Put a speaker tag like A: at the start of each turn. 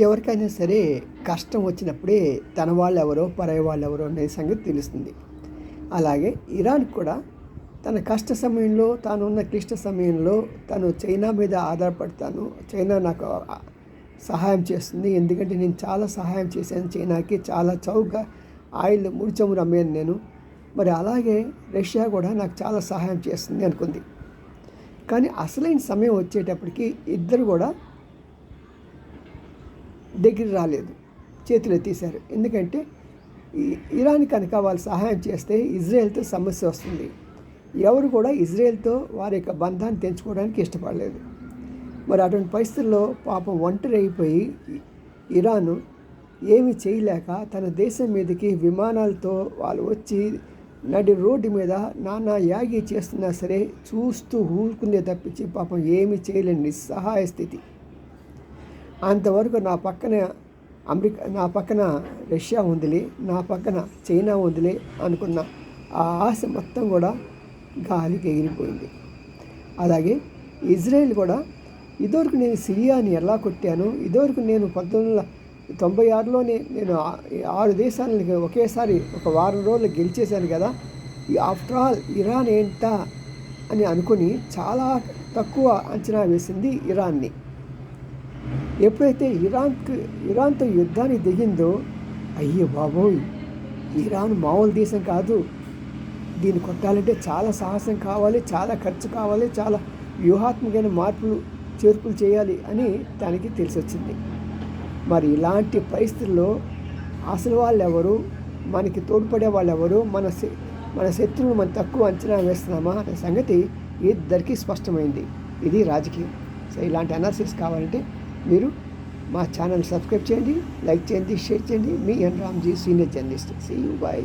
A: ఎవరికైనా సరే కష్టం వచ్చినప్పుడే తన వాళ్ళు ఎవరో పరాయి వాళ్ళు ఎవరో అనే సంగతి తెలుస్తుంది. అలాగే ఇరాన్ కూడా తన కష్ట సమయంలో తాను ఉన్న క్లిష్ట సమయంలో తను చైనా మీద ఆధారపడతాను చైనా నాకు సహాయం చేస్తుంది. ఎందుకంటే నేను చాలా సహాయం చేశాను చైనాకి. చాలా చౌకగా ఆయిల్ ముడి చమురు అమ్మాను నేను. మరి అలాగే రష్యా కూడా నాకు చాలా సహాయం చేస్తుంది అనుకుంది. కానీ అసలైన సమయం వచ్చేటప్పటికి ఇద్దరు కూడా దగ్గర రాలేదు. చేతులు తీశారు. ఎందుకంటే ఇరాన్ కనుక వాళ్ళు సహాయం చేస్తే ఇజ్రాయెల్తో సమస్య వస్తుంది. ఎవరు కూడా ఇజ్రాయెల్తో వారి యొక్క బంధాన్ని తెంచుకోవడానికి ఇష్టపడలేదు. మరి అటువంటి పరిస్థితుల్లో పాపం ఒంటరి అయిపోయి ఇరాను ఏమి చేయలేక తన దేశం మీదకి విమానాలతో వాళ్ళు వచ్చి నడి రోడ్డు మీద నానా యాగి చేస్తున్నా సరే చూస్తూ ఊరుకుందే తప్పించి పాపం ఏమి చేయలేని నిస్సహాయ స్థితి. అంతవరకు నా పక్కన అమెరికా నా పక్కన రష్యా ఉందిలే నా పక్కన చైనా ఉందిలే అనుకున్న ఆ ఆశ మొత్తం కూడా గాలికి ఎగిరిపోయింది. అలాగే ఇజ్రాయెల్ కూడా ఇదివరకు నేను సిరియాని ఎలా కొట్టాను? ఇదివరకు నేను పంతొమ్మిది వందల తొంభై ఆరులోనే నేను ఆరు దేశాలని ఒకేసారి ఒక వారం రోజులు గెలిచేశాను కదా ఆఫ్టర్ ఆల్ ఇరాన్ ఏంటా? అని అనుకుని చాలా తక్కువ అంచనా వేసింది ఇరాన్ని. ఎప్పుడైతే ఇరాన్కి ఇరాన్తో యుద్ధానికి దిగిందో అయ్యో బాబోయ్ ఇరాన్ మామూలు దేశం కాదు. దీన్ని కొట్టాలంటే చాలా సాహసం కావాలి చాలా ఖర్చు కావాలి చాలా వ్యూహాత్మకమైన మార్పులు చేర్పులు చేయాలి అని దానికి తెలిసొచ్చింది. మరి ఇలాంటి పరిస్థితుల్లో అసలు వాళ్ళు ఎవరు మనకి తోడ్పడే వాళ్ళు ఎవరు మన మన శత్రువులు మనం తక్కువ అంచనా వేస్తున్నామా? అనే సంగతి ఇద్దరికీ స్పష్టమైంది. ఇది రాజకీయం. సో ఇలాంటి అనాలిసిస్ కావాలంటే మీరు మా ఛానల్ సబ్స్క్రైబ్ చేయండి లైక్ చేయండి షేర్ చేయండి. మీ N Ramji senior journalist. See you bye